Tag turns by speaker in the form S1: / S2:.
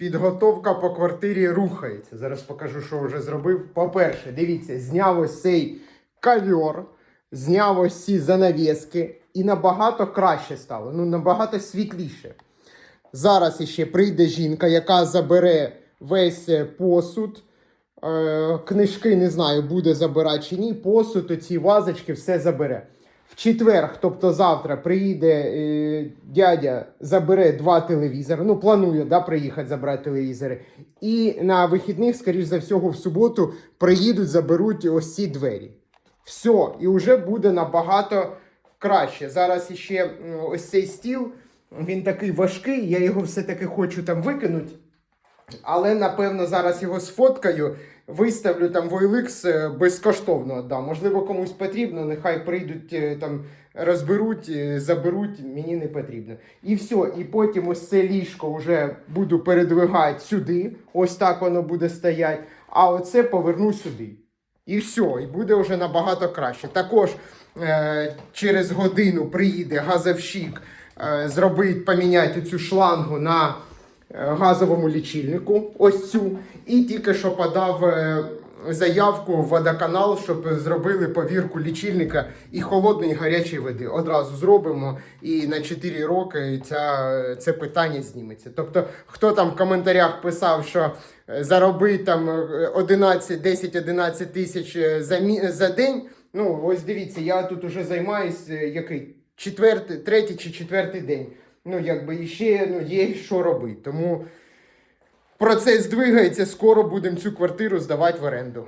S1: підготовка по квартирі рухається. Зараз покажу, що вже зробив. По-перше, дивіться, зняв ось цей ковер, зняв ось ці занавіски, і набагато краще стало, ну набагато світліше. Зараз іще прийде жінка, яка забере весь е, посуд. Е, книжки не знаю, буде забирати чи ні. Посуд, оці вазочки, все забере. В четвер, тобто завтра, приїде е, дядя, забере два телевізори. Ну, планує да, приїхати забрати телевізори. І на вихідних, скоріш за всього, в суботу приїдуть, заберуть ось ці двері. Все, і вже буде набагато краще. Зараз іще ось цей стіл, він такий важкий, я його все-таки хочу там викинути. Але напевно зараз його сфоткаю, виставлю там в е, безкоштовно віддам. Можливо, комусь потрібно, нехай прийдуть е, там, розберуть, е, заберуть, мені не потрібно. І все, і потім ось це ліжко вже буду передвигати сюди. Ось так воно буде стояти. А оце поверну сюди. І все, і буде вже набагато краще. Також е, через годину приїде газовщик, е, зробить, поміняти цю шлангу на газовому лічильнику. Ось цю. І тільки що подав е, заявку в водоканал, щоб зробили повірку лічильника і холодної і гарячої води. Одразу зробимо, і на 4 роки ця, це питання зніметься. Тобто, хто там в коментарях писав, що е, заробить там е, 11, 10-11 тисяч е, за, мі- за день. Ну, ось дивіться, я тут уже займаюсь е, який четвертий, третій чи четвертий день. Ну, якби іще ну, є що робити. Тому процес двигається, скоро будемо цю квартиру здавати в оренду.